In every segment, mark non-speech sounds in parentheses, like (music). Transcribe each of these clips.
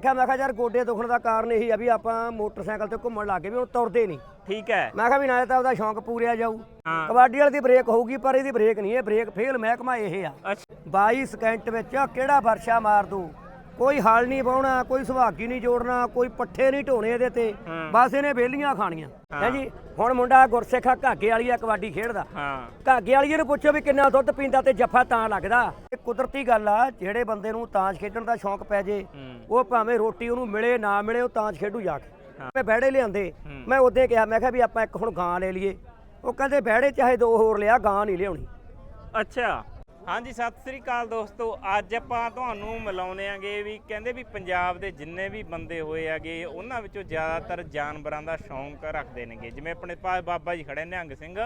ਕਿਹਾ ਮੈਂ ਕਿਹਾ ਯਾਰ ਗੋਡੇ ਦੁਖਣ ਦਾ ਕਾਰਨ ਇਹੀ ਆ ਵੀ ਆਪਾਂ ਮੋਟਰਸਾਈਕਲ ਤੇ ਘੁੰਮਣ ਲੱਗੇ ਵੀ ਹੁਣ ਤੁਰਦੇ ਨਹੀਂ। ਠੀਕ ਹੈ। ਮੈਂ ਕਿਹਾ ਵੀ ਨਾਲੇ ਤਾਂ ਉਹਦਾ ਸ਼ੌਂਕ ਪੂਰਿਆ ਜਾਊ। ਹਾਂ। ਕਬੱਡੀ ਵਾਲੀ ਦੀ ਬ੍ਰੇਕ ਹੋਊਗੀ ਪਰ ਇਹਦੀ ਬ੍ਰੇਕ ਨਹੀਂ ਇਹ ਬ੍ਰੇਕ ਫੇਲ ਮਹਿਕਮਾ ਇਹ ਆ। ਅੱਛਾ। 22 ਸਕਿੰਟ ਵਿੱਚ ਕਿਹੜਾ ਵਰਸ਼ਾ ਮਾਰ ਦੂ ਕੋਈ ਹਲ ਨਹੀਂ ਵਾਹੁਣਾ ਕੋਈ ਸੁਹਾਗੀ ਨਹੀਂ ਜੋੜਨਾ ਕੋਈ ਪੱਠੇ ਨਹੀਂ ਢੋਣੇ ਇਹਦੇ ਤੇ। ਹਾਂ। ਬਸ ਇਹਨੇ ਬੇਲੀਆਂ ਖਾਣੀਆਂ। ਹੈ। ਜੀ? ਹੁਣ ਮੁੰਡਾ ਗੁਰਸਿੱਖਾ ਘਾਗੇ ਵਾਲੀ ਆ ਕਬੱਡੀ ਖੇਡਦਾ। ਹਾਂ। ਘਾਗੇ ਵਾਲੀ ਨੂੰ ਪੁੱਛੋ ਵੀ ਕਿੰਨਾ ਦੁੱਧ ਪੀਂਦਾ ਤੇ ਜੱਫਾ ਤਾਂ ਲੱਗਦਾ। ਕੁਦਰਤੀ ਗੱਲ ਆ ਜਿਹੜੇ ਬੰਦੇ ਨੂੰ ਤਾਂਸ਼ ਖੇਡਣ ਦਾ ਸ਼ੌਂਕ ਪੈ ਜੇ। ਉਹ ਭਾਵੇਂ ਰੋਟੀ ਉਹਨੂੰ ਮਿਲੇ ਨਾ ਮਿਲੇ ਉਹ ਤਾਂਸ਼ ਖੇਡੂ ਜਾ ਕੇ। ਮੈਂ ਬਹਿੜੇ ਲਿਆਂਦੇ। ਮੈਂ ਉਹਦੇ ਕਿਹਾ ਮੈਂ ਕਿਹਾ ਵੀ ਆਪਾਂ ਇੱਕ ਹੁਣ ਗਾਂ ਲੈ ਲਈਏ। ਉਹ ਕਹਿੰਦੇ ਬਹਿੜੇ ਚਾਹੇ ਦੋ ਹੋਰ ਲਿਆ ਗਾਂ ਨਹੀਂ ਲਿਆਉਣੀ। ਅੱਛਾ। ਹਾਂਜੀ ਸਤਿ ਸ੍ਰੀ ਅਕਾਲ ਦੋਸਤੋ। ਅੱਜ ਆਪਾਂ ਤੁਹਾਨੂੰ ਮਿਲਾਉਣੇ ਆਂਗੇ ਵੀ ਕਹਿੰਦੇ ਵੀ ਪੰਜਾਬ ਦੇ ਜਿੰਨੇ ਵੀ ਬੰਦੇ ਹੋਏ ਆਗੇ ਉਹਨਾਂ ਵਿੱਚੋਂ ਜ਼ਿਆਦਾਤਰ ਜਾਨਵਰਾਂ ਦਾ ਸ਼ੌਂਕ ਰੱਖਦੇ ਨੇਗੇ। ਜਿਵੇਂ ਆਪਣੇ ਪਾ ਬਾਬਾ ਜੀ ਖੜੇ ਨਿਹੰਗ ਸਿੰਘ।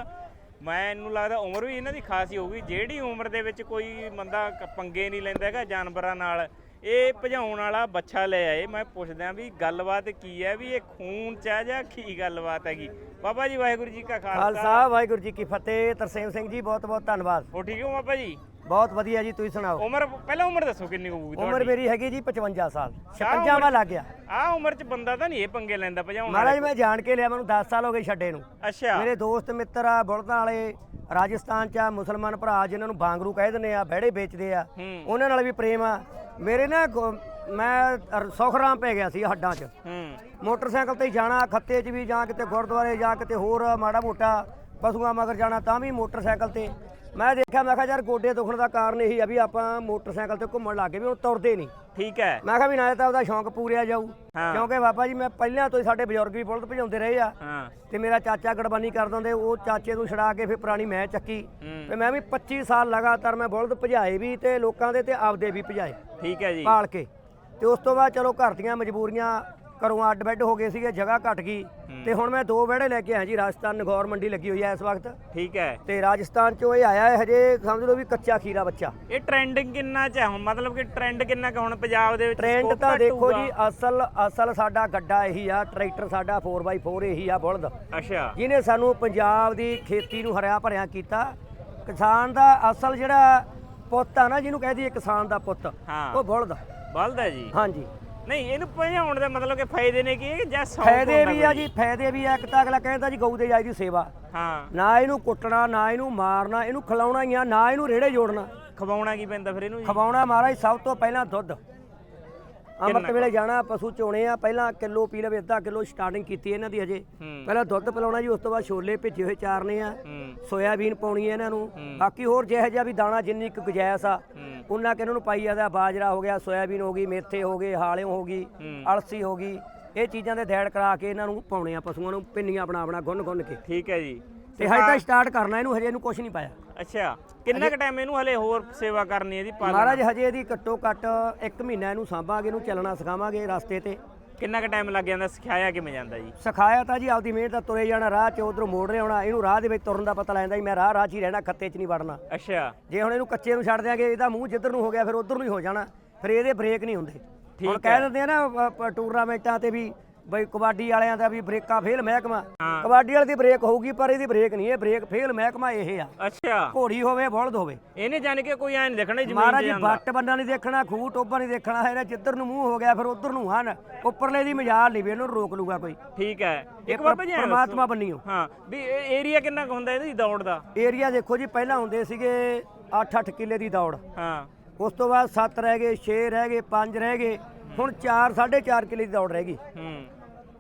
ਮੈਨੂੰ ਲੱਗਦਾ ਉਮਰ ਵੀ ਇਹਨਾਂ ਦੀ ਖਾਸੀ ਹੋਊਗੀ। ਜਿਹੜੀ ਉਮਰ ਦੇ ਵਿੱਚ ਕੋਈ ਬੰਦਾ ਪੰਗੇ ਨਹੀਂ ਲੈਂਦਾ ਹੈਗਾ ਜਾਨਵਰਾਂ ਨਾਲ ਇਹ ਭਜਾਉਣ ਵਾਲਾ ਬੱਚਾ ਲੈ ਆਏ। ਮੈਂ ਪੁੱਛਦਾ ਵੀ ਗੱਲਬਾਤ ਕੀ ਹੈ? ਵੀ ਇਹ ਖੂਨ ਚ ਹੈ ਜਾਂ ਕੀ ਗੱਲਬਾਤ ਹੈਗੀ? ਬਾਬਾ ਜੀ ਵਾਹਿਗੁਰੂ ਜੀ ਕਾ ਖਾਲਸਾ। ਖਾਲਸਾ ਵਾਹਿਗੁਰੂ ਜੀ ਕੀ ਫਤਿਹ। ਤਰਸੇਮ ਸਿੰਘ ਜੀ ਬਹੁਤ ਬਹੁਤ ਧੰਨਵਾਦ। ਹੋ ਠੀਕ ਹੋ ਬਾਬਾ ਜੀ? ਬਹੁਤ ਵਧੀਆ ਜੀ ਤੁਸੀਂ ਸੁਣਾਓ? ਉਮਰ ਪਹਿਲਾਂ ਉਮਰ ਦੱਸੋ ਕਿੰਨੀ ਹੋਊਗੀ ਉਮਰ ਮੇਰੀ ਹੈਗੀ ਜੀ 55 ਸਾਲ 56ਵਾਂ ਲੱਗ ਗਿਆ। ਆ ਉਮਰ ਚ ਬੰਦਾ ਤਾਂ ਨਹੀਂ ਇਹ ਪੰਗੇ ਲੈਂਦਾ ਭਜਾਉਣ ਮਹਾਰਾਜ ਮੈਂ ਜਾਣ ਕੇ ਲਿਆ ਮੈਨੂੰ 10 ਸਾਲ ਹੋ ਗਏ ਛੱਡੇ ਨੂੰ। ਅੱਛਾ। ਮੇਰੇ ਦੋਸਤ ਮਿੱਤਰ ਆ ਬੁਲਦਾਂ ਵਾਲੇ ਰਾਜਸਥਾਨ ਚ ਆ ਮੁਸਲਮਾਨ ਭਰਾ ਜਿਨ੍ਹਾਂ ਨੂੰ ਬਾਂਗਰੂ ਕਹਿ ਦਿੰਦੇ ਆ ਬਹਿੜੇ ਵੇਚਦੇ ਆ ਉਹਨਾਂ ਨਾਲ ਵੀ ਪ੍ਰੇਮ ਆ। ਮੇਰੇ ਨਾ ਮੈਂ ਸੁਖਰਾਮ ਪੈ ਗਿਆ ਸੀ ਹੱਡਾਂ 'ਚ। ਹੂੰ। ਮੋਟਰਸਾਈਕਲ ਤੇ ਜਾਣਾ ਖੱਤੇ 'ਚ ਵੀ ਜਾਂ ਕਿਤੇ ਗੁਰਦੁਆਰੇ ਜਾਂ ਕਿਤੇ ਹੋਰ ਮਾੜਾ ਮੋਟਾ ਪਸ਼ੂਆਂ ਮਗਰ ਜਾਣਾ ਤਾਂ ਵੀ ਮੋਟਰਸਾਈਕਲ ਤੇ। ਮੈਂ ਦੇਖਿਆ ਮੈਂ ਕਿਹਾ ਯਾਰ ਗੋਡੇ ਦੁਖਣ ਦਾ ਕਾਰਨ ਇਹੀ ਆ ਵੀ ਆਪਾਂ ਮੋਟਰਸਾਈਕਲ ਤੇ ਘੁੰਮਣ ਲੱਗੇ ਵੀ ਹੁਣ ਤੁਰਦੇ ਨਹੀਂ। ਠੀਕ ਹੈ। ਮੈਂ ਕਿਹਾ ਵੀ ਨਾਲੇ ਤਾਂ ਉਹਦਾ ਸ਼ੌਂਕ ਪੂਰਿਆ ਜਾਊ। ਕਿਉਂਕਿ ਬਾਬਾ ਜੀ ਮੈਂ ਪਹਿਲਾਂ ਤੋਂ ਹੀ ਸਾਡੇ ਬਜ਼ੁਰਗ ਵੀ ਬੁਲਦ ਭਜਾਉਂਦੇ ਰਹੇ ਆ। ਤੇ ਮੇਰਾ ਚਾਚਾ ਗੜਬਾਨੀ ਕਰ ਦਿੰਦੇ ਉਹ ਚਾਚੇ ਨੂੰ ਛੜਾ ਕੇ ਫਿਰ ਪੁਰਾਣੀ ਮੈਂ ਚੱਕੀ। ਤੇ ਮੈਂ ਵੀ 25 ਸਾਲ ਲਗਾਤਾਰ ਮੈਂ ਬੁਲਦ ਭਜਾਏ ਵੀ ਤੇ ਲੋਕਾਂ ਦੇ ਤੇ ਆਪਦੇ ਵੀ ਭਜਾਏ। ਠੀਕ ਹੈ ਜੀ। ਪਾਲ ਕੇ। ਤੇ ਉਸ ਤੋਂ ਬਾਅਦ ਚਲੋ ਘਰ ਦੀਆਂ ਮਜਬੂਰੀਆਂ ਘਰੋਂ ਅੱਡ ਬੈੱਡ ਹੋ ਗਏ ਸੀਗੇ ਜਗ੍ਹਾ ਘਟ ਗਈ। ਤੇ ਹੁਣ ਮੈਂ ਦੋ ਵਿਹੜੇ ਲੈ ਕੇ ਆਇਆ ਜੀ ਰਾਜਸਥਾਨ ਨਗੌਰ ਮੰਡੀ ਲੱਗੀ ਹੋਈ ਹੈ ਇਸ ਵਕਤ। ਠੀਕ ਹੈ। ਤੇ ਰਾਜਸਥਾਨ ਚੋਂ ਇਹ ਆਇਆ ਹੈ ਹਜੇ ਸਮਝ ਲਓ ਵੀ ਕੱਚਾ ਖੀਰਾ ਬੱਚਾ। ਇਹ ਟ੍ਰੈਂਡਿੰਗ ਕਿੰਨਾ ਚ ਹੈ ਹੁਣ? ਮਤਲਬ ਕਿ ਟ੍ਰੈਂਡ ਕਿੰਨਾ ਕੁ ਹੁਣ ਪੰਜਾਬ ਦੇ ਵਿੱਚ? ਟ੍ਰੈਂਡ scope ਤਾਂ ਘੱਟ ਦੇਖੋ ਹੋਊਗਾ? ਜੀ ਅਸਲ ਅਸਲ ਸਾਡਾ ਗੱਡਾ ਇਹੀ ਆ ਟਰੈਕਟਰ ਸਾਡਾ 4x4 ਇਹੀ ਆ ਬੁਲਦ। ਅੱਛਾ। ਜਿਹਨੇ ਸਾਨੂੰ ਪੰਜਾਬ ਦੀ ਖੇਤੀ ਨੂੰ ਹਰਿਆ ਭਰਿਆ ਕੀਤਾ ਕਿਸਾਨ ਦਾ ਅਸਲ ਜਿਹੜਾ ਪੁੱਤ ਆ ਨਾ ਜਿਹਨੂੰ ਕਹਦੀ ਕਿਸਾਨ ਦਾ ਪੁੱਤ ਹਾਂ। ਉਹ ਬੁਲਦ ਬਲਦਾ ਜੀ? ਹਾਂਜੀ। ਨਹੀਂ ਇਹਨੂੰ ਭਜਾਉਣ ਦਾ ਮਤਲਬ ਕਿ ਫਾਇਦੇ ਨੇ ਕਿ ਜਾਂ ਸੌਂਕ ਫਾਇਦੇ ਵੀ ਆ? ਜੀ ਫਾਇਦੇ ਵੀ ਆ ਇੱਕ ਤਾਂ ਅਗਲਾ ਕਹਿੰਦਾ ਜੀ ਗਊ ਦੇ ਜਾਈ ਦੀ ਸੇਵਾ। ਹਾਂ। ਨਾ ਇਹਨੂੰ ਕੁੱਟਣਾ ਨਾ ਇਹਨੂੰ ਮਾਰਨਾ ਇਹਨੂੰ ਖਿਲਾਉਣਾ ਹੀ ਆ ਨਾ ਇਹਨੂੰ ਰੇੜੇ ਜੋੜਨਾ। ਖਵਾਉਣਾ ਕੀ ਪੈਂਦਾ ਫਿਰ ਇਹਨੂੰ ਜੀ? ਖਵਾਉਣਾ ਮਹਾਰਾਜ ਸਭ ਤੋਂ ਪਹਿਲਾਂ ਦੁੱਧ। ਅੰਮ੍ਰਿਤ ਵੇਲੇ ਜਾਣਾ ਪਸ਼ੂ ਚੋਣੇ ਆ ਪਹਿਲਾਂ ਕਿਲੋ ਪੀ ਲਵੇ ਅੱਧਾ ਕਿਲੋ ਸਟਾਰਟਿੰਗ ਕੀਤੀ ਇਹਨਾਂ ਦੀ ਹਜੇ। ਪਹਿਲਾਂ ਦੁੱਧ ਪਿਲਾਉਣਾ ਜੀ ਉਸ ਤੋਂ ਬਾਅਦ ਛੋਲੇ ਭਿੱਜੇ ਹੋਏ ਚਾਰਨੇ ਆ। ਸੋਇਆਬੀਨ ਪਾਉਣੀ ਹੈ ਇਹਨਾਂ ਨੂੰ। ਬਾਕੀ ਹੋਰ ਜਿਹੋ ਜਿਹਾ ਵੀ ਦਾਣਾ ਜਿੰਨੀ ਕੁ ਗੁਜਾਇਸ਼ ਆ ਉਹਨਾਂ ਕਿ ਇਹਨਾਂ ਨੂੰ ਪਾਈ ਜਾਂਦਾ। ਬਾਜਰਾ ਹੋ ਗਿਆ ਸੋਇਆਬੀਨ ਹੋ ਗਈ ਮੇਥੇ ਹੋ ਗਏ ਹਾਲਿਓ ਹੋ ਗਈ। ਅਲਸੀ ਹੋ ਗਈ। ਇਹ ਚੀਜ਼ਾਂ ਦੇ ਦੈੜ ਕਰਾ ਕੇ ਇਹਨਾਂ ਨੂੰ ਪਾਉਣੇ ਆ ਪਸ਼ੂਆਂ ਨੂੰ ਪਿੰਨੀਆਂ ਬਣਾ ਬਣਾ ਗੁੰਨ ਗੁੰਨ ਕੇ। ਠੀਕ ਹੈ ਜੀ। ਤੇ ਹਜੇ ਤਾਂ ਸਟਾਰਟ ਕਰਨਾ ਇਹਨੂੰ ਹਜੇ ਇਹਨੂੰ ਕੁਝ ਨਹੀਂ ਪਾਇਆ। ਅੱਛਾ। ਕਿੰਨਾ ਕੁ ਟਾਈਮ ਇਹਨੂੰ ਹਲੇ ਹੋਰ ਸੇਵਾ ਕਰਨੀ ਹੈ ਇਹਦੀ ਪਾਲਣਾ? ਮਹਾਰਾਜ ਹਜੇ ਇਹਦੀ ਘੱਟੋ ਘੱਟ 1 ਮਹੀਨਾ ਇਹਨੂੰ ਸਾਂਭਾਂਗੇ ਇਹਨੂੰ ਚੱਲਣਾ ਸਿਖਾਵਾਂਗੇ ਰਸਤੇ ਤੇ। ਕਿੰਨਾ ਕੁ ਟਾਈਮ ਲੱਗ ਜਾਂਦਾ? ਸਿਖਾਇਆ ਕਿਵੇਂ ਜਾਂਦਾ ਜੀ? ਸਿਖਾਇਆ ਤਾਂ ਜੀ ਆਪਦੀ ਮਿਹਨਤ ਦਾ ਤੁਰੇ ਜਾਣਾ ਰਾਹ 'ਚ ਉਧਰੋਂ ਮੋੜ ਰਹੇ ਆਉਣਾ ਇਹਨੂੰ ਰਾਹ ਦੇ ਵਿੱਚ ਤੁਰਨ ਦਾ ਪਤਾ ਲੈਂਦਾ ਜੀ ਮੈਂ ਰਾਹ ਰਾਹ 'ਚ ਹੀ ਰਹਿਣਾ ਖੱਤੇ 'ਚ ਨਹੀਂ ਵੜਨਾ। ਅੱਛਾ। ਜੇ ਹੁਣ ਇਹਨੂੰ ਕੱਚੇ ਨੂੰ ਛੱਡ ਦਿਆਂਗੇ ਇਹਦਾ ਮੂੰਹ ਜਿੱਧਰ ਨੂੰ ਹੋ ਗਿਆ ਫਿਰ ਉਧਰ ਨੂੰ ਹੀ ਹੋ ਜਾਣਾ। ਫਿਰ ਇਹਦੇ ਬ੍ਰੇਕ ਨਹੀਂ ਹੁੰਦੇ। ਹੁਣ ਕਹਿ ਦਿੰਦੇ ਆ ਨਾ ਟੂਰਨਾਮੈਂਟਾਂ ਤੇ ਵੀ ਬਈ ਕਬੱਡੀ ਵਾਲਿਆਂ ਦਾ ਵੀ ਬ੍ਰੇਕਾਂ ਫੇਲ ਮਹਿਕਮਾ। ਹਾਂ। ਕਬੱਡੀ ਵਾਲੀ ਦੀ ਬ੍ਰੇਕ ਹੋਊਗੀ ਪਰ ਇਹਦੀ ਬ੍ਰੇਕ ਨਹੀਂ ਇਹ ਬ੍ਰੇਕ ਫੇਲ ਮਹਿਕਮਾ ਇਹ ਆ। ਅੱਛਾ। ਘੋੜੀ ਹੋਵੇ ਬੁਲਦ ਹੋਵੇ। ਇਹਨੇ ਜਾਣ ਕੇ ਕੋਈ ਐਂ ਨੀ ਜ਼ਮੀਨ ਮਹਾਰਾਜ ਤੇ ਜੀ ਜਾਂਦਾ ਬੱਟ ਬੰਨਾ ਨਹੀਂ ਦੇਖਣਾ ਖੂਹ ਟੋਬਾ ਨਹੀਂ ਦੇਖਣਾ ਹੈ ਜਿੱਧਰ ਨੂੰ ਮੂੰਹ ਹੋ ਗਿਆ ਫਿਰ ਉਧਰ ਨੂੰ ਹਨ। ਉੱਪਰਲੇ ਦੀ ਮਜਾਲ ਨਹੀਂ ਵੀ ਇਹਨੂੰ ਰੋਕ ਲੂਗਾ ਕੋਈ। ਠੀਕ ਹੈ। ਇੱਕ ਬਾਬਾ ਜੀ ਐਂ ਪਰਮਾਤਮਾ ਦੱਸੋ। ਬੰਨੀਓ। ਹਾਂ ਵੀ ਏਰੀਆ ਕਿੰਨਾ ਕੁ ਹੁੰਦਾ ਇਹਦੀ ਦੌੜ ਦਾ? ਏਰੀਆ ਦੇਖੋ ਜੀ ਪਹਿਲਾਂ ਹੁੰਦੇ ਸੀਗੇ 8-8 ਕਿੱਲੇ ਦੀ ਦੌੜ। ਹਾਂ। ਉਸ ਤੋਂ ਬਾਅਦ 7 ਰਹਿ ਗਏ 6 ਰਹਿ ਗਏ 5 ਰਹਿ ਗਏ। ਹੁਣ 4 4.5 ਕਿੱਲੇ ਦੀ ਦੌੜ ਰਹਿ ਗਈ। ਹੂੰ।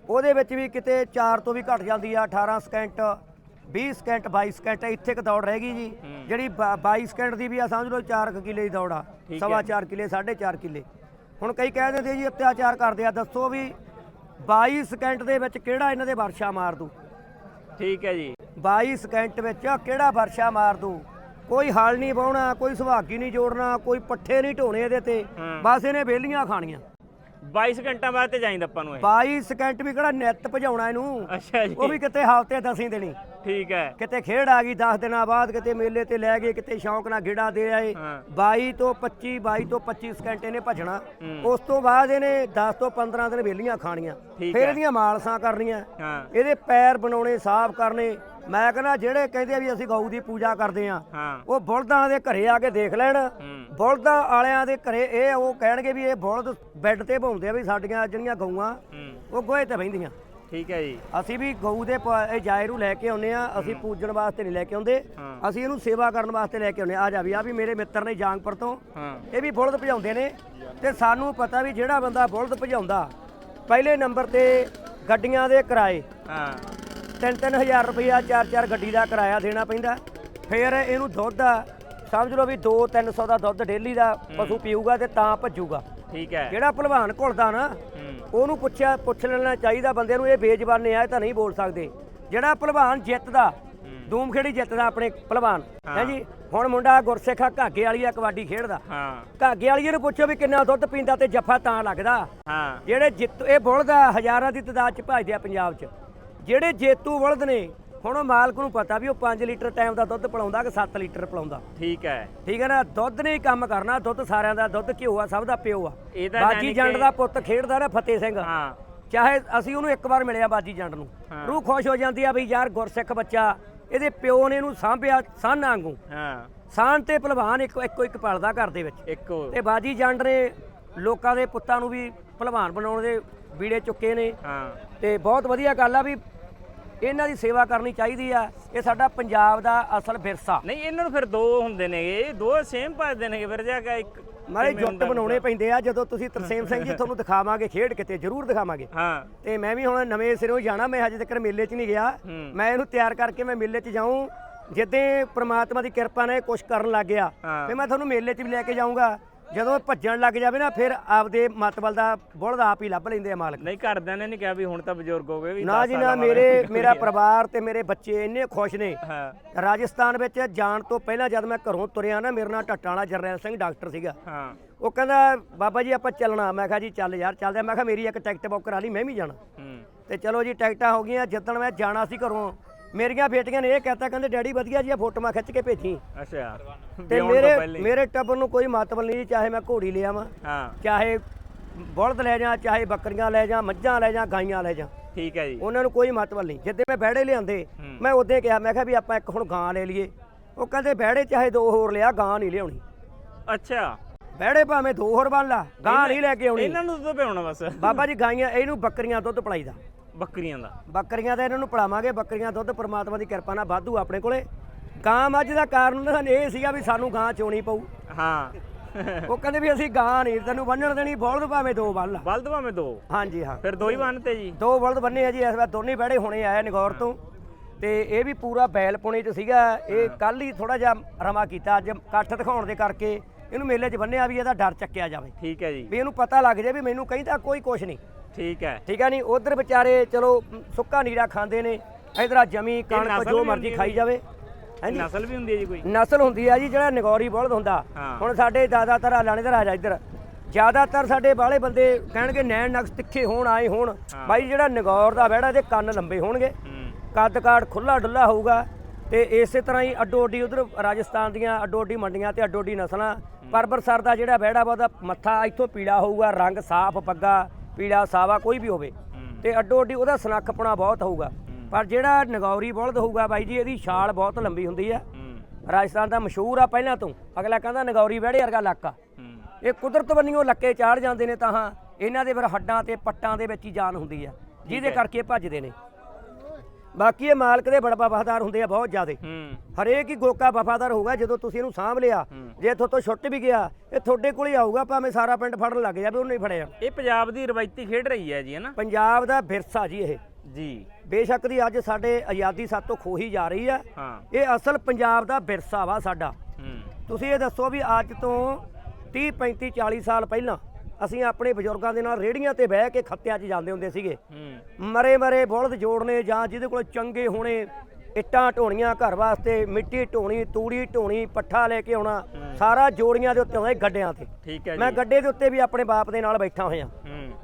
ਉਹਦੇ ਵਿੱਚ ਵੀ ਕਿਤੇ 4 ਤੋਂ ਵੀ ਘਟ ਜਾਂਦੀ ਆ 18 ਸਕਿੰਟ 20 ਸਕਿੰਟ 22 ਸਕਿੰਟ ਇੱਥੇ ਕ ਦੌੜ ਰਹਿ ਗਈ ਜੀ। ਜਿਹੜੀ ਬ- 22 ਸਕਿੰਟ ਦੀ ਵੀ ਆ ਸਮਝ ਲਓ 4 ਕਿੱਲੇ ਦੀ ਦੌੜ ਆ ਸਵਾ 4 ਕਿੱਲੇ 4.5 ਕਿੱਲੇ। ਹੁਣ ਕਈ ਕਹਿ ਦਿੰਦੇ ਜੀ ਅਤਿਆਚਾਰ ਕਰਦੇ ਆ ਦੱਸੋ ਵੀ 22 ਸਕਿੰਟ ਦੇ ਵਿੱਚ ਕਿਹੜਾ ਇਹਨਾਂ ਦੇ ਵਰਸ਼ਾ ਮਾਰ ਦੂ ਠੀਕ ਹੈ ਜੀ। 22 ਸਕਿੰਟ ਵਿੱਚ ਕਿਹੜਾ ਵਰਸ਼ਾ ਮਾਰ ਦੂ ਕੋਈ ਹਲ ਨਹੀਂ ਵਾਹੁਣਾ ਕੋਈ ਸੁਹਾਗੀ ਨਹੀਂ ਜੋੜਨਾ ਕੋਈ ਪੱਠੇ ਨਹੀਂ ਢੋਣੇ ਇਹਦੇ ਤੇ। ਬਸ ਇਹਨੇ ਬੇਲੀਆਂ ਖਾਣੀਆਂ। 22 ਘੰਟਾ ਬਾਅਦ ਤੇ ਜਾਈਂਦਾ ਆਪਾਂ ਨੂੰ ਇਹ। 22 ਸਕਿੰਟ ਵੀ ਕਿਹੜਾ ਨਿੱਤ ਭਜਾਉਣਾ ਇਹਨੂੰ? ਅੱਛਾ ਜੀ। ਉਹ ਵੀ ਕਿਤੇ ਹਫ਼ਤੇ ਦਸੀਂ ਦੇਣੀ। ਠੀਕ ਹੈ। ਕਿਤੇ ਖੇਡ ਆ ਗਈ 10 ਦਿਨਾਂ ਬਾਅਦ ਕਿਤੇ ਮੇਲੇ ਤੇ ਲੈ ਗਏ ਕਿਤੇ ਸ਼ੌਂਕ ਨਾਲ ਗੇੜਾ ਦੇ ਆਏ। ਹਾਂ। 22 ਤੋਂ 25 22 ਤੋਂ 25 ਘੰਟੇ ਨੇ ਭੱਜਣਾ। ਹੂੰ। ਉਸ ਤੋਂ ਬਾਅਦ ਇਹਨੇ 10 ਤੋਂ 15 ਦਿਨ ਵੇਲੀਆਂ ਖਾਣੀਆਂ। ਠੀਕ ਫਿਰ ਹੈ। ਇਹਦੀਆਂ ਮਾਲਸਾਂ ਕਰਨੀਆਂ। ਹਾਂ। ਇਹਦੇ ਪੈਰ ਬਣਾਉਣੇ ਸਾਫ਼ ਕਰਨੇ। ਮੈਂ ਕਹਿੰਦਾ ਜਿਹੜੇ ਕਹਿੰਦੇ ਆ ਵੀ ਅਸੀਂ ਗਊ ਦੀ ਪੂਜਾ ਕਰਦੇ ਆ ਹਾਂ। ਉਹ ਬੁਲਦਾਂ ਦੇ ਘਰੇ ਆ ਕੇ ਦੇਖ ਲੈਣ। ਹੂੰ। ਬੁਲਦਾਂ ਵਾਲਿਆਂ ਦੇ ਘਰੇ ਇਹ ਉਹ ਕਹਿਣਗੇ ਵੀ ਇਹ ਬੁਲਦ ਬੈੱਡ ਤੇ ਭੌਂਦੇ ਆ ਵੀ ਸਾਡੀਆਂ ਜਿਹੜੀਆਂ ਗਊਆਂ ਹੂੰ। ਉਹ ਗੋਹੇ ਤੇ ਬਹਿੰਦੀਆਂ। ਠੀਕ ਹੈ ਜੀ। ਅਸੀਂ ਵੀ ਗਊ ਦੇ ਪ- ਇਹ ਜਾਇਰੂ ਲੈ ਕੇ ਆਉਨੇ ਆ ਅਸੀਂ ਪੂਜਣ ਵਾਸਤੇ ਨਹੀਂ ਲੈ ਕੇ ਆਉਂਦੇ। ਹਾਂ। ਅਸੀਂ ਇਹਨੂੰ ਸੇਵਾ ਕਰਨ ਵਾਸਤੇ ਲੈ ਕੇ ਆਉਨੇ ਆ ਜਾ ਵੀ ਆ ਵੀ ਮੇਰੇ ਮਿੱਤਰ ਨੇ ਜਾਂਗਪੁਰ ਤੋਂ। ਹਾਂ। ਇਹ ਵੀ ਬੁਲਦ ਭਜਾਉਂਦੇ ਨੇ। ਤੇ ਸਾਨੂੰ ਪਤਾ ਵੀ ਜਿਹੜਾ ਬੰਦਾ ਬੁਲਦ ਭਜਾਉਂਦਾ ਪਹਿਲੇ ਨੰਬਰ ਤੇ ਗੱਡੀਆਂ ਦੇ ਕਿਰਾਏ। ਹਾਂ। 3-3000 ਰੁਪਇਆ 4-4 ਗੱਡੀ ਦਾ ਕਿਰਾਇਆ ਦੇਣਾ ਪੈਂਦਾ। ਫਿਰ ਇਹਨੂੰ ਦੁੱਧ ਆ ਸਮਝ ਲਓ ਵੀ 2-300 ਦਾ ਦੁੱਧ ਡੇਲੀ ਦਾ ਪਸ਼ੂ ਪੀਊਗਾ ਤੇ ਤਾਂ ਭੱਜੂਗਾ। ਠੀਕ ਹੈ। ਜਿਹੜਾ ਭਲਵਾਨ ਘੁਲਦਾ ਨਾ ਉਹਨੂੰ ਪੁੱਛਿਆ ਪੁੱਛ ਲੈਣਾ ਚਾਹੀਦਾ ਬੰਦੇ ਨੂੰ ਇਹ ਬੇਜ਼ਬਾਨੇ ਆ ਇਹ ਤਾਂ ਨਹੀਂ ਬੋਲ ਸਕਦੇ। ਜਿਹੜਾ ਭਲਵਾਨ ਜਿੱਤਦਾ ਧੂਮਖੇੜੀ ਜਿੱਤਦਾ ਆਪਣੇ ਭਲਵਾਨ ਹੈ ਜੀ? ਹੁਣ ਮੁੰਡਾ ਗੁਰਸਿੱਖਾ ਘਾਗੇ ਵਾਲੀ ਆ ਕਬੱਡੀ ਖੇਡਦਾ। ਹਾਂ। ਘਾਗੇ ਵਾਲੀ ਨੂੰ ਪੁੱਛੋ ਵੀ ਕਿੰਨਾ ਦੁੱਧ ਪੀਂਦਾ ਤੇ ਜੱਫਾ ਤਾਂ ਲੱਗਦਾ। ਹਾਂ। ਜਿਹੜੇ ਜਿੱਤ ਇਹ ਬੁਲਦਾ ਹਜ਼ਾਰਾਂ ਦੀ ਤਾਦਾਦ ਚ ਭਜਦੇ ਆ ਪੰਜਾਬ 'ਚ। ਜਿਹੜੇ ਜੇਤੂ ਬੁਲਦ ਨੇ ਹੁਣ ਉਹ ਮਾਲਕ ਨੂੰ ਪਤਾ ਵੀ ਉਹ 5 ਲੀਟਰ ਟਾਈਮ ਦਾ ਦੁੱਧ ਪਿਲਾਉਂਦਾ ਕਿ 7 ਲੀਟਰ ਪਿਲਾਉਂਦਾ। ਠੀਕ ਹੈ। ਠੀਕ ਹੈ ਨਾ? ਦੁੱਧ ਨੇ ਹੀ ਕੰਮ ਕਰਨਾ ਦੁੱਧ ਸਾਰਿਆਂ ਦਾ ਦੁੱਧ ਘਿਓ ਆ ਸਭ ਦਾ ਪਿਓ ਆ। ਬਾਜੀ ਯਾਨੀ ਜੰਡ ਕਿ- ਦਾ ਪੁੱਤ ਖੇਡਦਾ ਨਾ ਫਤਿਹ ਸਿੰਘ। ਹਾਂ। ਚਾਹੇ ਅਸੀਂ ਉਹਨੂੰ ਇੱਕ ਵਾਰ ਮਿਲਿਆ ਬਾਜੀ ਜੰਡ ਨੂੰ। ਹਾਂ। ਰੂਹ ਖੁਸ਼ ਹੋ ਜਾਂਦੀ ਆ ਵੀ ਯਾਰ ਗੁਰਸਿੱਖ ਬੱਚਾ ਇਹਦੇ ਪਿਓ ਨੇ ਇਹਨੂੰ ਸਾਂਭਿਆ ਸੰਨ ਵਾਂਗੂ। ਹਾਂ। ਸਾਨ ਤੇ ਭਲਵਾਨ ਇੱਕੋ ਇੱਕੋ ਇੱਕ ਪਲਦਾ ਘਰ ਦੇ ਵਿੱਚ। ਇੱਕੋ। ਤੇ ਬਾਜੀ ਜੰਡ ਨੇ ਲੋਕਾਂ ਦੇ ਪੁੱਤਾਂ ਨੂੰ ਵੀ ਭਲਵਾਨ ਬਣਾਉਣ ਦੇ ਬੀੜੇ ਚੁੱਕੇ ਨੇ। ਹਾਂ। ਤੇ ਬਹੁਤ ਵਧੀਆ ਗੱਲ ਆ ਵੀ ਇਹਨਾਂ ਦੀ ਸੇਵਾ ਕਰਨੀ ਚਾਹੀਦੀ ਆ। ਇਹ ਸਾਡਾ ਪੰਜਾਬ ਦਾ ਅਸਲ ਵਿਰਸਾ। ਨਹੀਂ ਇਹਨਾਂ ਨੂੰ ਫਿਰ ਦੋ ਹੁੰਦੇ ਨੇਗੇ। ਇਹ ਦੋ ਸੇਮ ਭਜਦੇ ਨੇਗੇ ਫਿਰ ਜਾ ਕੇ ਇੱਕ ਮਾਰੇ ਜੁੱਟ ਬਣਾਉਣੇ ਪੈਂਦੇ ਆ। ਜਦੋਂ ਤੁਸੀਂ ਤਰਸੇਮ ਸਿੰਘ ਜੀ (laughs) ਤੁਹਾਨੂੰ ਦਿਖਾਵਾਂਗੇ ਖੇਡ ਕਿਤੇ ਜ਼ਰੂਰ ਦਿਖਾਵਾਂਗੇ। ਹਾਂ। ਤੇ ਮੈਂ ਵੀ ਹੁਣ ਨਵੇਂ ਸਿਰੋਂ ਜਾਣਾ। ਮੈਂ ਹਜੇ ਤੱਕ ਮੇਲੇ 'ਚ ਨਹੀਂ ਗਿਆ। ਮੈਂ ਇਹਨੂੰ ਤਿਆਰ ਕਰਕੇ ਮੈਂ ਮੇਲੇ 'ਚ ਜਾਊਂ। ਜਿੱਦੇ ਪ੍ਰਮਾਤਮਾ ਦੀ ਕਿਰਪਾ ਨਾਲ ਇਹ ਕੁਛ ਕਰਨ ਲੱਗ ਗਿਆ। ਤੇ ਮੈਂ ਤੁਹਾਨੂੰ ਮੇਲੇ 'ਚ ਵੀ ਲੈ ਕੇ ਜਾਊਂਗਾ। ਜਦੋਂ ਇਹ ਭੱਜਣ ਲੱਗ ਜਾਵੇ ਨਾ ਫਿਰ ਆਪਦੇ ਮਤਬਲ ਦਾ ਬੁਲਦ ਆਪ ਹੀ ਲੱਭ ਲੈਂਦੇ ਆ ਮਾਲਕ। ਨਹੀਂ ਘਰਦਿਆਂ ਨੇ ਨਹੀਂ ਕਿਹਾ ਵੀ ਹੁਣ ਤਾਂ ਬਜ਼ੁਰਗ ਹੋ ਗਏ ਵੀ ਨਾ 10 ਜੀ ਨਾ ਸਾਲਾਂ ਮੇਰੇ ਵਾਲੇ। ਮੇਰਾ ਪਰਿਵਾਰ ਤੇ ਮੇਰੇ ਬੱਚੇ ਇੰਨੇ ਖੁਸ਼ ਨੇ। ਹਾਂ। ਰਾਜਸਥਾਨ ਵਿੱਚ ਜਾਣ ਤੋਂ ਪਹਿਲਾਂ ਜਦ ਮੈਂ ਘਰੋਂ ਤੁਰਿਆ ਨਾ ਮੇਰੇ ਨਾਲ ਟੱਟਾਂ ਵਾਲਾ ਜਰਨੈਲ ਸਿੰਘ ਡਾਕਟਰ ਸੀਗਾ। ਹਾਂ। ਉਹ ਕਹਿੰਦਾ ਬਾਬਾ ਜੀ ਆਪਾਂ ਚੱਲਣਾ। ਮੈਂ ਕਿਹਾ ਜੀ ਚੱਲ ਯਾਰ ਚੱਲਦੇ ਆ। ਮੈਂ ਕਿਹਾ ਮੇਰੀ ਇੱਕ ਟਿਕਟ ਬੁੱਕ ਕਰਾ ਲਈ ਮੈਂ ਵੀ ਜਾਣਾ। ਹੂੰ। ਤੇ ਚਲੋ ਜੀ ਟਿਕਟਾਂ ਹੋ ਗਈਆਂ। ਜਿੱਦਣ ਮੈਂ ਜਾਣਾ ਸੀ ਘਰੋਂ ਮੇਰੀਆਂ ਬੇਟੀਆਂ ਨੇ ਇਹ ਕਹਤਾ ਕਹਿੰਦੇ ਡੈਡੀ ਵਧੀਆ ਜੀ ਫੋਟੋਆਂ ਖਿੱਚ ਕੇ ਭੇਜੀ। ਅੱਛਾ। ਤੇ ਵਿਆਹੁਣ ਤੋਂ ਮੇਰੇ ਪਹਿਲੇ ਹੀ। ਮੇਰੇ ਟੱਬਰ ਨੂੰ ਕੋਈ ਮਤਲਬ ਨਹੀਂ ਚਾਹੇ ਮੈਂ ਘੋੜੀ ਵਾਂ ਹਾਂ। ਚਾਹੇ ਬੁਲਦ ਲੈ ਜਾ ਚਾਹੇ ਬੱਕਰੀਆਂ ਲੈ ਜਾ ਮੱਝਾਂ ਲੈ ਜਾ ਗਾਈਆਂ ਲੈ ਜਾ। ਠੀਕ ਹੈ ਜੀ। ਉਹਨਾਂ ਨੂੰ ਕੋਈ ਮਤਲਬ ਨਹੀਂ। ਜਿੱਦੇ ਮੈਂ ਬਹਿੜੇ ਲਿਆਂਦੇ ਹੂੰ। ਮੈਂ ਉਦੋਂ ਕਿਹਾ ਮੈਂ ਕਿਹਾ ਵੀ ਆਪਾਂ ਇੱਕ ਹੁਣ ਗਾਂ ਲੈ ਲਈਏ। ਉਹ ਕਹਿੰਦੇ ਬਹਿੜੇ ਚਾਹੇ ਦੋ ਹੋਰ ਲਿਆ ਗਾਂ ਨਹੀਂ ਲਿਆਉਣੀ। ਅੱਛਾ। ਬਹਿੜੇ ਭਾਵੇਂ ਦੋ ਹੋਰ ਬਣ ਲਾ ਗਾਂ ਨਹੀਂ ਲੈ ਕੇ ਆਉਣੀ। ਇਹਨਾਂ ਨੂੰ ਦੁੱਧ ਪਿਆਉਣਾ ਬਸ। ਬਾਬਾ ਜੀ ਗਾਈਆਂ ਇਹਨੂੰ ਬੱਕਰੀਆਂ ਦੁੱਧ ਪਲਾਈਦਾ। ਬੱਕਰੀਆਂ ਦਾ। ਬੱਕਰੀਆਂ ਦਾ ਇਹਨਾਂ ਨੂੰ ਪਲਾਵਾਂਗੇ ਬੱਕਰੀਆਂ ਦੁੱਧ ਪ੍ਰਮਾਤਮਾ ਦੀ ਕਿਰਪਾ ਨਾਲ ਵਾਧੂ ਆਪਣੇ ਕੋਲੇ। ਗਾਂ ਮੱਝ ਦਾ ਕਾਰਨ ਤਾਂ ਇਹ ਸੀਗਾ ਵੀ ਸਾਨੂੰ ਗਾਂ ਚੋਣੀ ਪਊ। ਹਾਂ। ਉਹ ਕਹਿੰਦੇ ਵੀ ਅਸੀਂ ਗਾਂ ਨਹੀਂ ਤੈਨੂੰ ਬੰਨਣ ਦੇਣੀ ਬਲਦ ਭਾਵੇਂ ਦੋ ਬੰਨ ਲਾ। ਬਲਦ ਭਾਵੇਂ ਦੋ? ਹਾਂਜੀ ਹਾਂ। ਫਿਰ ਦੋ ਹੀ ਬੰਨਤੇ ਜੀ? ਦੋ ਬਲਦ ਬੰਨੇ ਆ ਜੀ ਇਸ ਵਾਰ ਦੋਨੇ ਬਹਿੜੇ ਹੋਣੇ ਆਏ ਨਗੌਰ ਤੋਂ। ਤੇ ਇਹ ਵੀ ਪੂਰਾ ਬੈਲ ਪੁਣੇ ਚ ਸੀਗਾ। ਇਹ ਕੱਲ ਹੀ ਥੋੜਾ ਜਿਹਾ ਰਮਾ ਕੀਤਾ ਅੱਜ ਇਕੱਠ ਦਿਖਾਉਣ ਦੇ ਕਰਕੇ। ਇਹਨੂੰ ਮੇਲੇ 'ਚ ਬੰਨਿਆ ਵੀ ਇਹਦਾ ਡਰ ਚੱਕਿਆ ਜਾਵੇ। ਠੀਕ ਹੈ ਜੀ। ਵੀ ਇਹਨੂੰ ਪਤਾ ਲੱਗ ਜਾਏ ਵੀ ਮੈਨੂੰ ਕਹਿੰਦਾ ਕੋਈ ਕੁਛ ਨਹੀਂ। ਠੀਕ ਹੈ। ਠੀਕ ਆ ਨਹੀਂ ਉਧਰ ਵਿਚਾਰੇ ਚਲੋ ਸੁੱਕਾ ਨੀਰਾ ਖਾਂਦੇ ਨੇ ਇਧਰ ਆ ਜਮੀ ਕਣਕ ਨਸਲ ਜੋ ਵੀ ਮਰਜ਼ੀ ਹੁੰਦੀ ਖਾਈ ਹੈ ਜਾਵੇ। ਹਾਂਜੀ? ਨਸਲ ਵੀ ਹੁੰਦੀ ਹੈ ਜੀ ਕੋਈ। ਨਸਲ ਹੁੰਦੀ ਆ ਜੀ ਜਿਹੜਾ ਨਗੌਰੀ ਬਲਦ ਹੁੰਦਾ। ਹਾਂ। ਹੁਣ ਸਾਡੇ ਜ਼ਿਆਦਾਤਰ ਆ ਲਾਣੇਦਾਰ ਆ ਜਾ ਇੱਧਰ। ਜ਼ਿਆਦਾਤਰ ਸਾਡੇ ਬਾਹਲੇ ਬੰਦੇ ਕਹਿਣਗੇ ਨੈਣ ਨਕਸ ਤਿੱਖੇ ਹੋਣ ਆਏ ਹੋਣ। ਹਾਂ। ਬਾਈ ਜਿਹੜਾ ਨਗੌਰ ਦਾ ਵਿਹੜਾ ਇਹਦੇ ਕੰਨ ਲੰਬੇ ਹੋਣਗੇ। ਹੂੰ। ਕੱਦ ਕਾਠ ਖੁੱਲਾ ਡੁੱਲਾ ਹੋਊਗਾ। ਤੇ ਇਸੇ ਤਰ੍ਹਾਂ ਹੀ ਅੱਡੋ ਅੱਡੀ ਉਧਰ ਰਾਜਸਥਾਨ ਦੀਆਂ ਅੱਡੋ ਅੱਡੀ ਮੰਡੀਆਂ ਤੇ ਅੱਡੋ ਅੱਡੀ ਨਸਲਾਂ। ਪਰਬਰਸਰ ਦਾ ਜਿਹੜਾ ਵਿਹੜਾ ਵਾ ਉਹਦਾ ਮੱਥਾ ਇੱਥੋਂ ਪੀਲਾ ਹੋਊਗਾ ਰੰਗ ਸਾਫ਼ ਪੱਗਾ ਪੀਲਾ ਸਾਵਾ ਕੋਈ ਵੀ ਹੋਵੇ। ਤੇ ਅੱਡੋ ਅੱਡੀ ਉਹਦਾ ਸੁਨੱਖਪਣਾ ਬਹੁਤ ਹੋਊਗਾ। ਪਰ ਜਿਹੜਾ ਨਗੌਰੀ ਬਲਦ ਹੋਊਗਾ ਬਾਈ ਜੀ ਇਹਦੀ ਛਾਲ ਬਹੁਤ ਲੰਬੀ ਹੁੰਦੀ ਆ। ਰਾਜਸਥਾਨ ਦਾ ਮਸ਼ਹੂਰ ਆ ਪਹਿਲਾਂ ਤੋਂ। ਅਗਲਾ ਕਹਿੰਦਾ ਨਗੌਰੀ ਵਿਹੜੇ ਵਰਗਾ ਇਲਾਕਾ। ਇਹ ਕੁਦਰਤ ਬੰਨਿਓ ਲੱਕੇ ਚਾੜ ਜਾਂਦੇ ਨੇ ਤਾਂ ਇਹਨਾਂ ਦੇ ਫਿਰ ਹੱਡਾਂ ਤੇ ਪੱਟਾਂ ਦੇ ਵਿੱਚ ਹੀ ਜਾਨ ਹੁੰਦੀ ਆ। ਜਿਹਦੇ ਕਰਕੇ ਭੱਜਦੇ ਨੇ। ਬਾਕੀ ਇਹ ਮਾਲਕ ਦੇ ਬੜਾ ਵਫਾਦਾਰ ਹੁੰਦੇ ਆ ਬਹੁਤ ਜ਼ਿਆਦੇ। ਹੂੰ। ਹਰੇਕ ਹੀ ਗੋਕਾ ਵਫਾਦਾਰ ਹੋਊਗਾ ਜਦੋਂ ਤੁਸੀਂ ਇਹਨੂੰ ਸਾਂਭ ਲਿਆ। ਜੇ ਇੱਥੋਂ ਤੋਂ ਛੁੱਟ ਵੀ ਗਿਆ ਇਹ ਤੁਹਾਡੇ ਕੋਲ ਹੀ ਆਊਗਾ ਭਾਵੇਂ ਸਾਰਾ ਪਿੰਡ ਫੜਨ ਲੱਗ ਜਾਵੇ ਉਹਨੇ ਹੀ ਫੜਿਆ। ਇਹ ਪੰਜਾਬ ਦੀ ਰਵਾਇਤੀ ਖੇਡ ਰਹੀ ਹੈ ਜੀ ਹੈ ਨਾ? ਪੰਜਾਬ ਦਾ ਵਿਰਸਾ ਜੀ ਇਹ। ਜੀ। ਬੇਸ਼ੱਕ ਦੀ ਅੱਜ ਸਾਡੇ ਆਜ਼ਾਦੀ ਸਾਤੋਂ ਖੋਹੀ ਜਾ ਰਹੀ ਆ ਹਾਂ। ਇਹ ਅਸਲ ਪੰਜਾਬ ਦਾ ਵਿਰਸਾ ਵਾ ਸਾਡਾ। ਹੂੰ। ਤੁਸੀਂ ਇਹ ਦੱਸੋ ਵੀ ਅੱਜ ਤੋਂ 30 35 40 ਸਾਲ ਪਹਿਲਾਂ ਅਸੀਂ ਆਪਣੇ ਬਜ਼ੁਰਗਾਂ ਦੇ ਨਾਲ ਰੇੜੀਆਂ ਤੇ ਬਹਿ ਕੇ ਖੱਤਿਆਂ 'ਚ ਜਾਂਦੇ ਹੁੰਦੇ ਸੀਗੇ। ਮਰੇ ਮਰੇ ਬੁਲਦ ਜੋੜਨੇ ਜਾਂ ਜਿਹਦੇ ਕੋਲ ਚੰਗੇ ਹੋਣੇ ਇੱਟਾਂ ਢੋਣੀਆਂ ਘਰ ਵਾਸਤੇ ਮਿੱਟੀ ਢੋਣੀ ਤੂੜੀ ਢੋਣੀ ਪੱਠਾ ਲੈ ਕੇ ਆਉਣਾ ਸਾਰਾ ਜੋੜੀਆਂ ਦੇ ਉੱਤੇ ਆਉਂਦਾ ਗੱਡਿਆਂ ਤੇ। ਠੀਕ ਹੈ ਮੈਂ ਜੀ। ਗੱਡੇ ਦੇ ਉੱਤੇ ਵੀ ਆਪਣੇ ਬਾਪ ਦੇ ਨਾਲ ਬੈਠਾ ਹੋਇਆ।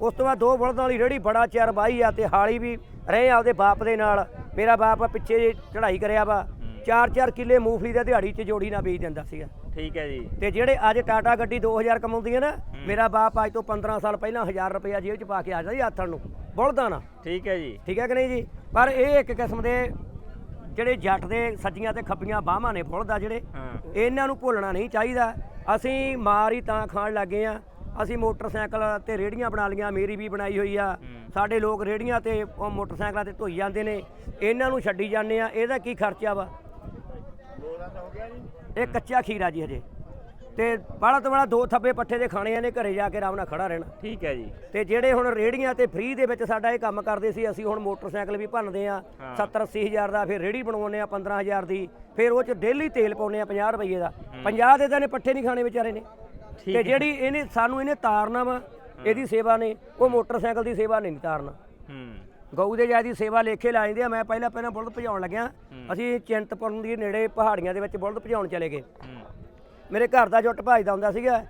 ਉਸ ਤੋਂ ਬਾਅਦ ਦੋ ਬਲਦਾਂ ਵਾਲੀ ਰੇੜੀ ਬੜਾ ਚਿਰ ਬਾਈ ਆ ਤੇ ਹਾਲੀ ਵੀ ਰਹੇ ਆ ਆਪਦੇ ਬਾਪ ਦੇ ਨਾਲ। ਮੇਰਾ ਬਾਪ ਪਿੱਛੇ ਚੜ੍ਹਾਈ ਕਰਿਆ ਵਾ 4-4 ਕਿੱਲੇ ਮੂੰਗਫਲੀ ਦੇ ਦਿਹਾੜੀ 'ਚ ਜੋੜੀ ਨਾਲ ਵੇਚ ਦਿੰਦਾ ਸੀਗਾ। ਠੀਕ ਹੈ ਜੀ। ਤੇ ਜਿਹੜੇ ਅੱਜ ਟਾਟਾ ਗੱਡੀ 2000 ਕਮਾਉਂਦੀ ਹੈ ਨਾ ਮੇਰਾ ਬਾਪ ਅੱਜ ਤੋਂ 15 ਸਾਲ ਪਹਿਲਾਂ 1000 ਰੁਪਇਆ ਜੇਬ 'ਚ ਪਾ ਕੇ ਆ ਜਾਂਦਾ ਸੀ ਆਥਣ ਨੂੰ। ਬੁਲਦਾਂ ਨਾਲ ਠੀਕ ਹੈ ਜੀ। ਠੀਕ ਹੈ ਕਿ ਨਹੀਂ ਜੀ? ਪਰ ਇਹ ਇੱਕ ਕਿਸਮ ਦੇ ਜਿਹੜੇ ਜੱਟ ਦੇ ਸੱਜੀਆਂ ਤੇ ਖੱਬੀਆਂ ਬਾਹਾਂ ਨੇ ਬੁਲਦਾ ਜਿਹੜੇ ਹਾਂ। ਇਹਨਾਂ ਨੂੰ ਭੁੱਲਣਾ ਨਹੀਂ ਚਾਹੀਦਾ। ਅਸੀਂ ਮਾਰ ਹੀ ਤਾਂ ਖਾਣ ਲੱਗੇ ਆ ਅਸੀਂ ਮੋਟਰਸਾਈਕਲ ਤੇ ਰੇੜੀਆਂ ਬਣਾ ਲੀਆਂ ਮੇਰੀ ਵੀ ਬਣਾਈ ਹੋਈ ਆ। ਸਾਡੇ ਲੋਕ ਰੇੜੀਆਂ ਤੇ ਉਹ ਮੋਟਰਸਾਈਕਲਾਂ ਤੇ ਧੋਈ ਜਾਂਦੇ ਨੇ। ਇਹਨਾਂ ਨੂੰ ਛੱਡੀ ਜਾਂਦੇ ਆ। ਇਹਦਾ ਕੀ ਖਰਚਾ ਵਾ? ਇਹ ਕੱਚਾ ਖੀਰਾ ਜੀ ਹਜੇ। ਤੇ ਬਾਹਲਾ ਤੋਂ ਬਾਹਲਾ ਦੋ ਥੱਬੇ ਪੱਠੇ ਦੇ ਖਾਣੇ ਇਹਨੇ ਘਰੇ ਜਾ ਕੇ ਆਰਾਮ ਨਾਲ ਖੜਾ ਰਹਿਣਾ। ਠੀਕ ਹੈ ਜੀ। ਤੇ ਜਿਹੜੇ ਹੁਣ ਰੇੜੀਆਂ ਤੇ ਫ੍ਰੀ ਦੇ ਵਿੱਚ ਸਾਡਾ ਇਹ ਕੰਮ ਕਰਦੇ ਸੀ ਅਸੀਂ ਹੁਣ ਮੋਟਰਸਾਈਕਲ ਵੀ ਭੰਨਦੇ ਆ। 70 80 ਹਜ਼ਾਰ ਦਾ ਫਿਰ ਰੇੜੀ ਬਣਵਾਉਂਦੇ ਆ 15 ਹਜ਼ਾਰ ਦੀ। ਫਿਰ ਉਹ ਚ ਡੇਲੀ ਤੇਲ ਪਾਉਂਦੇ ਆ 50 ਰੁਪਏ ਦਾ। 50 ਦੇ ਤਾਂ ਨੇ ਪੱਠੇ ਨਹੀਂ ਖਾਣੇ ਵਿਚਾਰੇ ਨੇ। ਠੀਕ ਤੇ ਜਿਹੜੀ ਇਹਨੇ ਸਾਨੂੰ ਇਹਨੇ ਤਾਰਨਾ ਵਾ ਇਹਦੀ ਸੇਵਾ ਨੇ ਉਹ ਮੋਟਰਸਾਈਕਲ ਦੀ ਸੇਵਾ ਨਹੀਂ ਤਾਰਨਾ। ਹੂੰ। ਗਊ ਦੇ ਜਾਇ ਦੀ ਸੇਵਾ ਲੇਖੇ ਲਾ ਜਾਂਦੇ ਆ ਮੈਂ ਪਹਿਲਾਂ ਪਹਿਲਾਂ ਬੁਲਦ ਭਜਾਉਣ ਲੱਗਿਆ। ਅਸੀਂ ਚਿੰਤਪੁਰਨ ਦੀ ਨੇੜੇ ਪਹਾੜੀਆਂ ਦੇ ਵਿੱਚ ਬੁਲਦ ਭਜਾਉਣ ਚਲੇ ਗਏ। ਹੂੰ। ਮੇਰੇ ਘਰ ਦਾ ਜੁੱਟ ਭਜਦਾ ਹੁੰਦਾ ਸੀਗਾ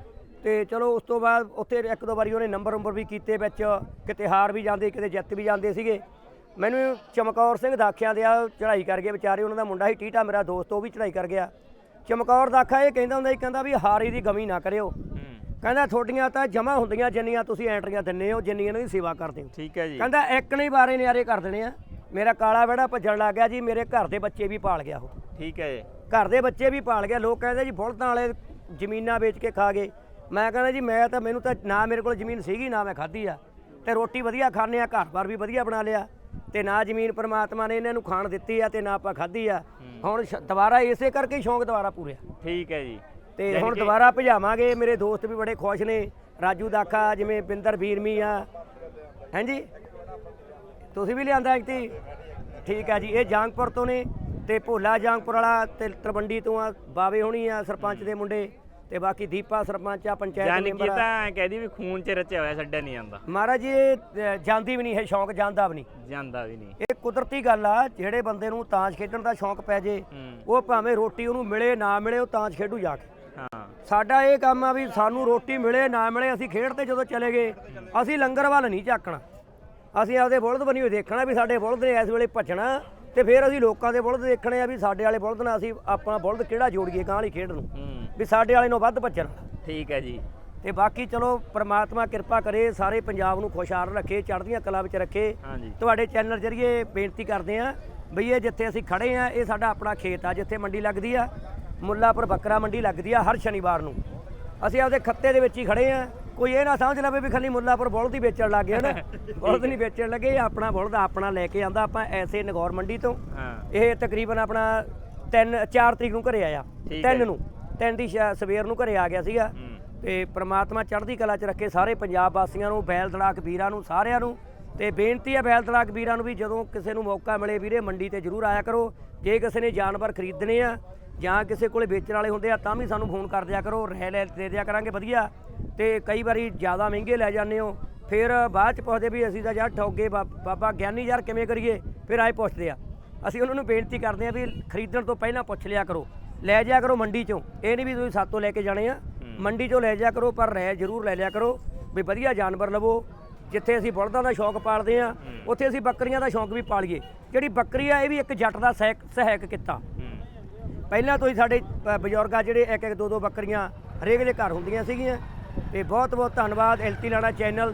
ਤੇ ਚਲੋ ਉਸ ਤੋਂ ਬਾਅਦ ਉੱਥੇ ਇੱਕ ਦੋ ਵਾਰੀ ਉਹਨੇ ਨੰਬਰ ਨੰਬਰ ਵੀ ਕੀਤੇ ਵਿੱਚ ਕਿਤੇ ਹਾਰ ਵੀ ਜਾਂਦੇ ਕਿਤੇ ਜਿੱਤ ਵੀ ਜਾਂਦੇ ਸੀਗੇ। ਮੈਨੂੰ ਚਮਕੌਰ ਸਿੰਘ ਦਾਖਿਆਂ ਦੇ ਆ ਚੜ੍ਹਾਈ ਕਰ ਗਏ ਵਿਚਾਰੇ ਉਹਨਾਂ ਦਾ ਮੁੰਡਾ ਸੀ ਟੀਟਾ ਮੇਰਾ ਦੋਸਤ ਉਹ ਵੀ ਚੜ੍ਹਾਈ ਕਰ ਗਿਆ। ਚਮਕੌਰ ਦਾਖਾ ਇਹ ਕਹਿੰਦਾ ਹੁੰਦਾ ਸੀ ਕਹਿੰਦਾ ਵੀ ਹਾਰੀ ਦੀ ਗਮੀ ਨਾ ਕਰਿਓ। ਹੂੰ। ਕਹਿੰਦਾ ਤੁਹਾਡੀਆਂ ਤਾਂ ਜਮਾ ਹੁੰਦੀਆਂ ਜਿੰਨੀਆਂ ਤੁਸੀਂ ਐਂਟਰੀਆਂ ਦਿੰਨੇ ਹੋ ਜਿੰਨੀ ਇਹਨਾਂ ਦੀ ਸੇਵਾ ਕਰਦੇ ਹੋ। ਠੀਕ ਹੈ ਜੀ। ਕਹਿੰਦਾ ਇੱਕ ਨਹੀਂ ਬਾਰੇ ਨਿਆਰੇ ਕਰ ਦੇਣੇ ਆ। ਮੇਰਾ ਕਾਲਾ ਵਿਹੜਾ ਭੱਜਣ ਲੱਗ ਗਿਆ ਜੀ ਮੇਰੇ ਘਰ ਦੇ ਬੱਚੇ ਵੀ ਪਾਲ ਗਿਆ ਉਹ। ਠੀਕ ਹੈ ਜੀ। ਘਰ ਦੇ ਬੱਚੇ ਵੀ ਪਾਲ ਗਿਆ ਲੋਕ ਕਹਿੰਦੇ ਜੀ ਬੁਲਤਾਂ ਵਾਲੇ ਜ਼ਮੀਨਾਂ ਵੇਚ ਕੇ ਖਾ ਗਏ। ਮੈਂ ਕਹਿੰਦਾ ਜੀ ਮੈਂ ਤਾਂ ਮੈਨੂੰ ਤਾਂ ਨਾ ਮੇਰੇ ਕੋਲ ਜ਼ਮੀਨ ਸੀਗੀ ਨਾ ਮੈਂ ਖਾਧੀ ਆ। ਤੇ ਰੋਟੀ ਵਧੀਆ ਖਾਂਦੇ ਆ ਘਰ-ਬਾਰ ਵੀ ਵਧੀਆ ਬਣਾ ਲਿਆ। ਤੇ ਨਾ ਜ਼ਮੀਨ ਪ੍ਰਮਾਤਮਾ ਨੇ ਇਹਨਾਂ ਨੂੰ ਖਾਣ ਦਿੱਤੀ ਆ ਤੇ ਨਾ ਆਪਾਂ ਖਾਧੀ ਆ। ਹੁਣ ਦੁਬਾਰਾ ਇਸੇ ਕਰਕੇ ਸ਼ੌਂਕ ਦੁਬਾਰਾ ਪੂਰਿਆ। ਠੀਕ ਹੈ ਜੀ। ਤੇ ਹੁਣ ਦੁਬਾਰਾ ਭਜਾਵਾਂਗੇ। ਮੇਰੇ ਦੋਸਤ ਵੀ ਬੜੇ ਖੁਸ਼ ਨੇ। ਰਾਜੂ ਦਾਖਾ ਜਿਵੇਂ ਬਿੰਦਰ ਵੀਰਮੀ ਆ। ਹਾਂਜੀ? ਤੁਸੀਂ ਵੀ ਲਿਆਂਦਾ ਐਕਟੀ ਠੀਕ ਆ ਜੀ ਇਹ ਜਾਂਗਪੁਰ ਤੋਂ ਨੇ ਤੇ ਭੋਲਾ ਜਾਂਗਪੁਰ ਵਾਲਾ ਤੇ ਤਲਵੰਡੀ ਤੋਂ ਆ ਬਾਵੇ ਹੋਣੀ ਆ ਸਰਪੰਚ ਦੇ ਮੁੰਡੇ ਤੇ ਬਾਕੀ ਦੀਪਾ ਸਰਪੰਚ ਆ ਪੰਚਾਇਤ ਯਾਨੀ ਕਿ ਮੈਂਬਰ ਤਾਂ ਕਹਦੀ ਵੀ ਖੂਨ ਚ ਰਚਿਆ ਹੋਇਆ ਛੱਡਿਆ ਨਹੀਂ ਜਾਂਦਾ। ਮਹਾਰਾਜ ਜੀ ਇਹ ਜਾਂਦੀ ਵੀ ਨਹੀਂ ਹੈ ਸ਼ੌਂਕ ਜਾਂਦਾ ਵੀ ਨਹੀਂ। ਜਾਂਦਾ ਵੀ ਨਹੀਂ। ਇਹ ਕੁਦਰਤੀ ਗੱਲ ਆ ਜਿਹੜੇ ਬੰਦੇ ਨੂੰ ਤਾਸ਼ ਖੇਡਣ ਦਾ ਸ਼ੌਂਕ ਪੈ ਜੇ ਉਹ ਭਾਵੇਂ ਰੋਟੀ ਉਹਨੂੰ ਮਿਲੇ ਨਾ ਮਿਲੇ ਉਹ ਤਾਸ਼ ਖੇਡੂ ਜਾ ਕੇ। ਹਾਂ ਸਾਡਾ ਇਹ ਕੰਮ ਆ ਵੀ ਸਾਨੂੰ ਰੋਟੀ ਮਿਲੇ ਨਾ ਮਿਲੇ ਅਸੀਂ ਖੇਡ ਤੇ ਜਦੋਂ ਚਲੇ ਗਏ ਅਸੀਂ ਲੰਗਰ ਵੱਲ ਨਹੀਂ ਝਾਕਣਾ। ਅਸੀਂ ਆਪਦੇ ਬੁਲਦ ਬਣੀ ਹੋਈ ਦੇਖਣਾ ਵੀ ਸਾਡੇ ਬੁਲਦ ਨੇ ਇਸ ਵੇਲੇ ਭੱਜਣਾ ਤੇ ਫਿਰ ਅਸੀਂ ਲੋਕਾਂ ਦੇ ਬੁਲਦ ਦੇਖਣੇ ਆ ਵੀ ਸਾਡੇ ਵਾਲੇ ਬੁਲਦ ਨਾਲ ਅਸੀਂ ਆਪਣਾ ਬੁਲਦ ਕਿਹੜਾ ਜੋੜੀਏ ਗਾਂ ਵਾਲੀ ਖੇਡ ਨੂੰ। ਵੀ ਸਾਡੇ ਵਾਲੇ ਨੂੰ ਵੱਧ ਭੱਜਣ। ਠੀਕ ਹੈ ਜੀ। ਤੇ ਬਾਕੀ ਚਲੋ ਪ੍ਰਮਾਤਮਾ ਕਿਰਪਾ ਕਰੇ ਸਾਰੇ ਪੰਜਾਬ ਨੂੰ ਖੁਸ਼ਹਾਲ ਰੱਖੇ ਚੜ੍ਹਦੀਆਂ ਕਲਾ ਵਿੱਚ ਰੱਖੇ। ਤੁਹਾਡੇ ਚੈਨਲ ਜਰੀਏ ਬੇਨਤੀ ਕਰਦੇ ਆ ਬਈ ਇਹ ਜਿੱਥੇ ਅਸੀਂ ਖੜੇ ਆ ਇਹ ਸਾਡਾ ਆਪਣਾ ਖੇਤ ਆ ਜਿੱਥੇ ਮੰਡੀ ਲੱਗਦੀ ਆ। ਮੁੱਲਾਪੁਰ ਬੱਕਰਾ ਮੰਡੀ ਲੱਗਦੀ ਆ ਹਰ ਸ਼ਨੀਵਾਰ ਨੂੰ। ਅਸੀਂ ਆਪਦੇ ਖੱਤੇ ਦੇ ਵਿੱਚ ਹੀ ਖੜੇ ਆ। ਕੋਈ ਇਹ ਨਾ ਸਮਝ ਲਵੇ ਵੀ ਖਾਲੀ ਮੁੱਲਾਪੁਰ ਬੁਲਦ ਹੀ ਵੇਚਣ ਲੱਗ ਗਏ ਨਾ। (laughs) ਬੁਲਦ ਨਹੀਂ ਵੇਚਣ ਲੱਗੇ ਇਹ ਆਪਣਾ ਬੁਲਦ ਆਪਣਾ ਲੈ ਕੇ ਆਂਦਾ। ਆਪਾਂ ਐਸੇ ਨਗੌਰ ਮੰਡੀ ਤੋਂ। ਇਹ ਤਕਰੀਬਨ ਆਪਣਾ 3 4 ਤਰੀਕ ਨੂੰ ਘਰੇ ਆਇਆ। ਠੀਕ ਹੈ। 3 ਨੂੰ। 3 ਦੀ ਸਵੇਰ ਨੂੰ ਘਰੇ ਆ ਗਿਆ ਸੀਗਾ। ਤੇ ਪ੍ਰਮਾਤਮਾ ਚੜ੍ਹਦੀ ਕਲਾ 'ਚ ਰੱਖੇ ਸਾਰੇ ਪੰਜਾਬ ਵਾਸੀਆਂ ਨੂੰ ਬੈਲ ਦੜਾਕ ਵੀਰਾਂ ਨੂੰ ਸਾਰਿਆਂ ਨੂੰ। ਤੇ ਬੇਨਤੀ ਹੈ ਬੈਲ ਦੜਾਕ ਵੀਰਾਂ ਨੂੰ ਵੀ ਜਦੋਂ ਕਿਸੇ ਨੂੰ ਮੌਕਾ ਮਿਲੇ ਵੀਰੇ ਮੰਡੀ ਤੇ ਜਰੂਰ ਆਇਆ ਕਰੋ। ਜੇ ਕਿਸੇ ਨੇ ਜਾਨਵਰ ਖਰੀਦਣੇ ਆ ਜਾਂ ਕਿਸੇ ਕੋਲੇ ਵੇਚਣ ਵਾਲੇ ਹੁੰਦੇ ਆ ਤਾਂ ਵੀ ਸਾਨੂੰ ਫੋਨ ਕਰ ਦਿਆ ਕਰੋ ਰਹਿ ਲੈ ਦੇ ਦਿਆ ਕਰਾਂਗੇ ਵਧੀਆ। ਤੇ ਕਈ ਵਾਰੀ ਜ਼ਿਆਦਾ ਮਹਿੰਗੇ ਲੈ ਜਾਂਦੇ ਹੋ। ਫਿਰ ਬਾਅਦ ਚ ਪੁੱਛਦੇ ਵੀ ਅਸੀਂ ਤਾਂ ਯਾਰ ਠੋਗੇ ਬਾਬਾ ਗਿਆਨੀ ਯਾਰ ਕਿਵੇਂ ਕਰੀਏ? ਫਿਰ ਆਏ ਪੁੱਛਦੇ ਆ। ਅਸੀਂ ਉਹਨਾਂ ਨੂੰ ਬੇਨਤੀ ਕਰਦੇ ਆ ਵੀ ਖਰੀਦਣ ਤੋਂ ਪਹਿਲਾਂ ਪੁੱਛ ਲਿਆ ਕਰੋ। ਲੈ ਜਾਇਆ ਕਰੋ ਮੰਡੀ ਚੋਂ। ਇਹ ਨਹੀਂ ਵੀ ਤੁਸੀਂ ਸਾਤੋਂ ਲੈ ਕੇ ਜਾਣੇ ਆ। ਮੰਡੀ ਚੋਂ ਲੈ ਜਾਇਆ ਕਰੋ ਪਰ ਰਹਿ ਜ਼ਰੂਰ ਲੈ ਲਿਆ ਕਰੋ। ਵੀ ਵਧੀਆ ਜਾਨਵਰ ਲਵੋ। ਜਿੱਥੇ ਅਸੀਂ ਬਲਦਾਂ ਦਾ ਸ਼ੌਕ ਪਾਲਦੇ ਆ ਉੱਥੇ ਅਸੀਂ ਬੱਕਰੀਆਂ ਦਾ ਸ਼ੌਕ ਵੀ ਪਾਲੀਏ। ਜਿਹੜੀ ਬੱਕਰੀ ਆ ਇਹ ਵੀ ਇੱਕ ਜੱਟ ਦਾ ਸਹਾਇਕ ਸਹਾਇਕ ਕੀਤਾ। ਪਹਿਲਾਂ ਤੋਂ ਹੀ ਸਾਡੇ ਬ- ਬਜ਼ੁਰਗ ਆ ਜਿਹੜੇ ਇੱਕ ਇੱਕ ਦੋ ਦੋ ਬੱਕਰੀਆਂ ਹਰੇਕ ਦੇ ਘਰ ਹੁੰਦੀਆਂ ਸੀਗੀਆਂ। ਤੇ ਬਹੁਤ ਬਹੁਤ ਧੰਨਵਾਦ, ਐਲਟੀ ਲਾਣਾ ਚੈਨਲ।